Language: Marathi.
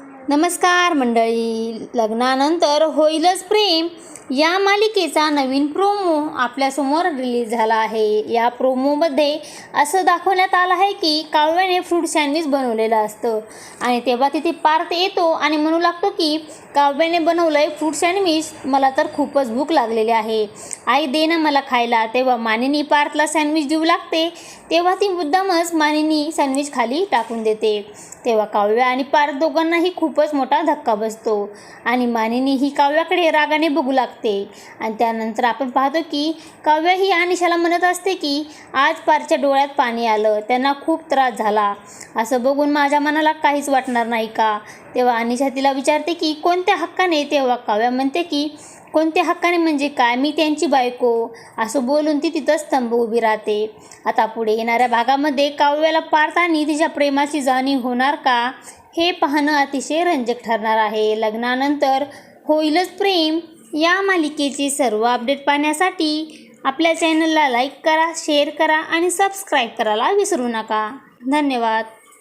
नमस्कार मंडळी. लग्नानंतर होईलच प्रेम. या मालिकेचा नवीन प्रोमो आपल्यासमोर रिलीज झाला आहे. या प्रोमोमध्ये असं दाखवण्यात आलं आहे की काव्याने फ्रूट सँडविच बनवलेलं असतं. आणि तेव्हा तिथे पार्थ येतो आणि म्हणू लागतो की काव्याने बनवलं आहे फ्रूट सँडविच मला तर खूपच भूक लागलेली आहे. आई दे ना मला खायला. तेव्हा मानिनी पार्थला सँडविच देऊ लागते. तेव्हा ती मुद्दामच मानिनी सँडविच खाली टाकून देते. तेव्हा काव्या आणि पार्थ दोघांनाही खूपच मोठा धक्का बसतो. आणि मानिनी ही काव्याकडे रागाने बघू लागते. आणि त्यानंतर आपण पाहतो की काव्य ही अनिशाला म्हणत असते की आज पारच्या डोळ्यात पाणी आलं. त्यांना खूप त्रास झाला. असं बघून माझ्या मनाला काहीच वाटणार नाही का? तेव्हा अनिशा तिला विचारते की कोणत्या हक्काने? तेव्हा काव्या म्हणते की कोणत्या हक्काने म्हणजे काय? मी त्यांची बायको. असं बोलून ती तिथंच स्तंभ उभी राहते. आता पुढे येणाऱ्या भागामध्ये काव्याला पार्थ आणि तिच्या प्रेमाची जाणीव होणार का? हे पाहणं अतिशय रंजक ठरणार आहे. लग्नानंतर होईलच प्रेम. या मालिकेची सर्व अपडेट पाहण्यासाठी आपल्या चॅनलला लाईक करा शेअर करा आणि सबस्क्राईब करायला विसरू नका. धन्यवाद.